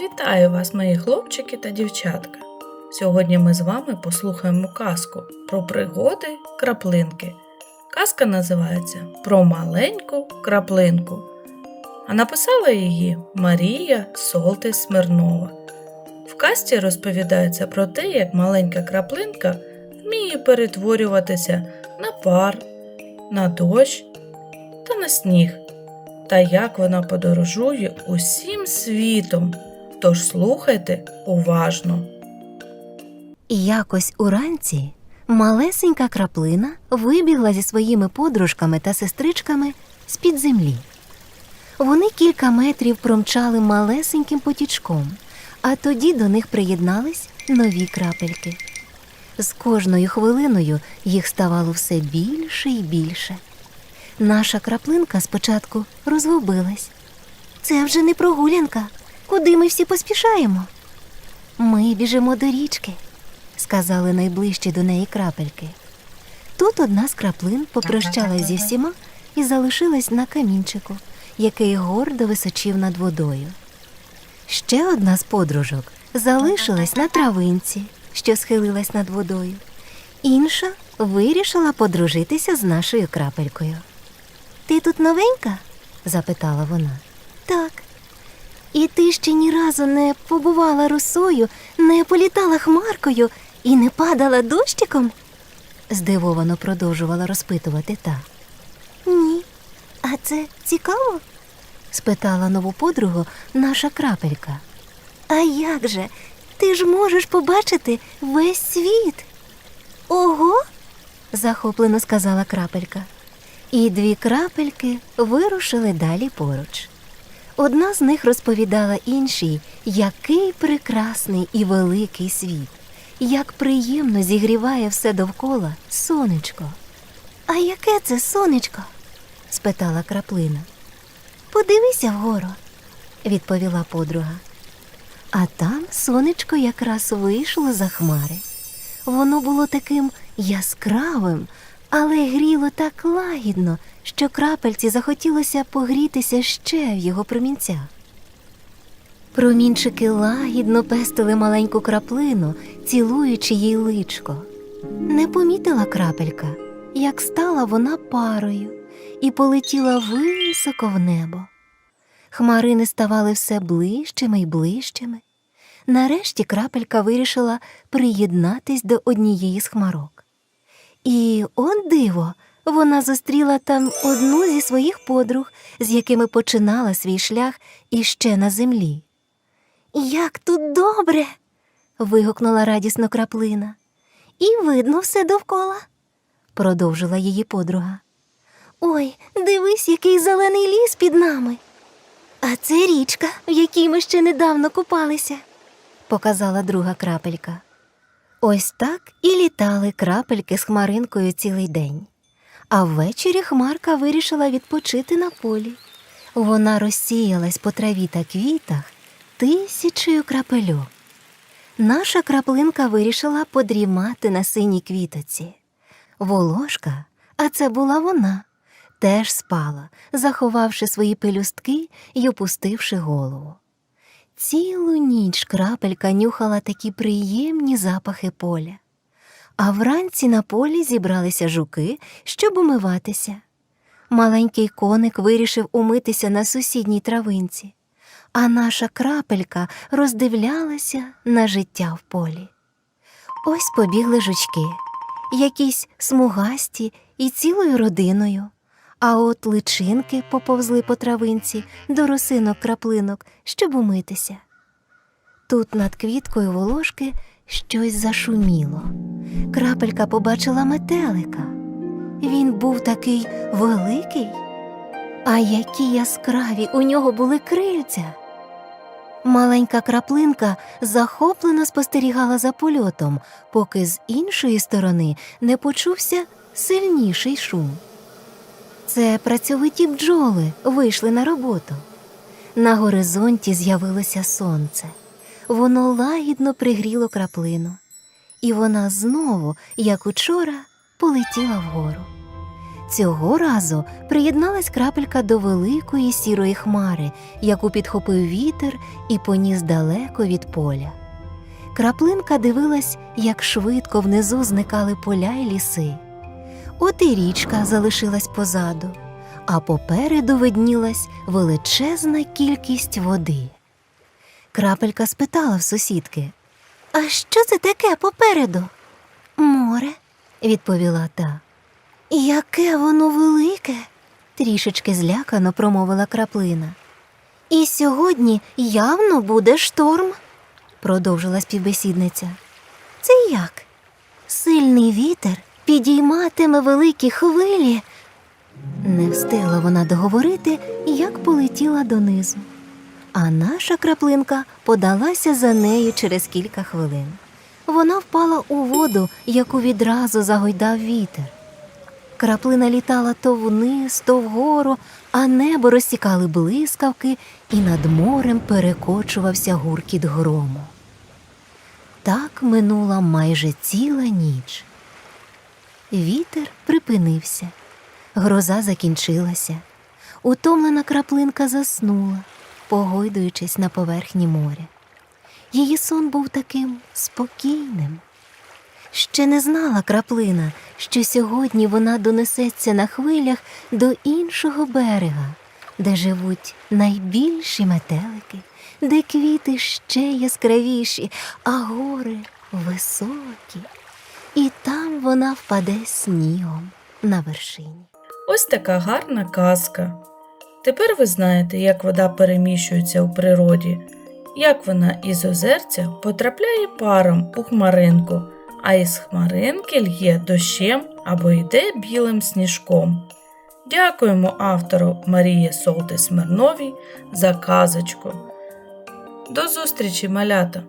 Вітаю вас, мої хлопчики та дівчатка. Сьогодні ми з вами послухаємо казку про пригоди краплинки. Казка називається Про маленьку краплинку. А написала її Марія Солтис Смирнова. В казці розповідається про те, як маленька краплинка вміє перетворюватися на пар, на дощ та на сніг, та як вона подорожує усім світом. Тож слухайте уважно. І якось уранці малесенька краплина вибігла зі своїми подружками та сестричками з-під землі. Вони кілька метрів промчали малесеньким потічком, а тоді до них приєднались нові крапельки. З кожною хвилиною їх ставало все більше і більше. Наша краплинка спочатку розгубилась. Це вже не прогулянка. Куди ми всі поспішаємо? Ми біжимо до річки, сказали найближчі до неї крапельки. Тут одна з краплин попрощалась зі всіма і залишилась на камінчику, який гордо височив над водою. Ще одна з подружок залишилась на травинці, що схилилась над водою. Інша вирішила подружитися з нашою крапелькою. Ти тут новенька? запитала вона. Так. І ти ще ні разу не побувала росою, не політала хмаркою і не падала дощиком? здивовано продовжувала розпитувати та. Ні. А це цікаво? спитала нову подругу наша крапелька. А як же? Ти ж можеш побачити весь світ. Ого. захоплено сказала крапелька. І дві крапельки вирушили далі поруч. Одна з них розповідала іншій, який прекрасний і великий світ, як приємно зігріває все довкола сонечко. А яке це сонечко? спитала краплина. Подивися вгору, відповіла подруга. А там сонечко якраз вийшло за хмари. Воно було таким яскравим, але гріло так лагідно, що крапельці захотілося погрітися ще в його промінцях. Промінчики лагідно пестили маленьку краплину, цілуючи їй личко. Не помітила крапелька, як стала вона парою і полетіла високо в небо. Хмарини ставали все ближчими й ближчими. Нарешті крапелька вирішила приєднатись до однієї з хмарок. І он диво, вона зустріла там одну зі своїх подруг, з якими починала свій шлях іще на землі. Як тут добре. вигукнула радісно краплина. І видно все довкола, продовжила її подруга. Ой, дивись, який зелений ліс під нами. Це річка, в якій ми ще недавно купалися, показала друга крапелька. Ось так і літали крапельки з хмаринкою цілий день. А ввечері хмарка вирішила відпочити на полі. Вона розсіялась по траві та квітах тисячею крапельок. Наша краплинка вирішила подрімати на синій квітоці. Волошка, а це була вона, теж спала, заховавши свої пелюстки й опустивши голову. Цілу ніч крапелька нюхала такі приємні запахи поля. А вранці на полі зібралися жуки, щоб умиватися. Маленький коник вирішив умитися на сусідній травинці, а наша крапелька роздивлялася на життя в полі. Ось побігли жучки, якісь смугасті і цілою родиною. А от личинки поповзли по травинці до росинок краплинок, щоб умитися. Тут над квіткою волошки щось зашуміло. Крапелька побачила метелика. Він був такий великий, а які яскраві у нього були крильця. Маленька краплинка захоплено спостерігала за польотом, поки з іншої сторони не почувся сильніший шум. Це працьовиті бджоли вийшли на роботу. На горизонті з'явилося сонце. Воно лагідно пригріло краплину, і вона знову, як учора, полетіла вгору. Цього разу приєдналась крапелька до великої сірої хмари, яку підхопив вітер і поніс далеко від поля. Краплинка дивилась, як швидко внизу зникали поля й ліси. От і річка залишилась позаду, а попереду виднілась величезна кількість води. Крапелька спитала в сусідки: А що це таке попереду? Море, відповіла та. Яке воно велике, трішечки злякано промовила краплина. І сьогодні явно буде шторм, продовжила співбесідниця. Це як? Сильний вітер підійматиме великі хвилі. Не встигла вона договорити, як полетіла донизу. А наша краплинка подалася за нею через кілька хвилин. Вона впала у воду, яку відразу загойдав вітер. Краплина літала то вниз, то вгору, а небо розсікали блискавки, і над морем перекочувався гуркіт грому. Так минула майже ціла ніч. Вітер припинився, гроза закінчилася. Утомлена краплинка заснула, погойдуючись на поверхні моря. Її сон був таким спокійним. Ще не знала краплина, що сьогодні вона донесеться на хвилях до іншого берега, де живуть найбільші метелики, де квіти ще яскравіші, а гори високі. І там вона впаде снігом на вершині. Ось така гарна казка. Тепер ви знаєте, як вода переміщується у природі, як вона із озерця потрапляє паром у хмаринку, а із хмаринки л'є дощем або йде білим сніжком. Дякуємо автору Марії Солти Смирновій за казочку. До зустрічі, малята!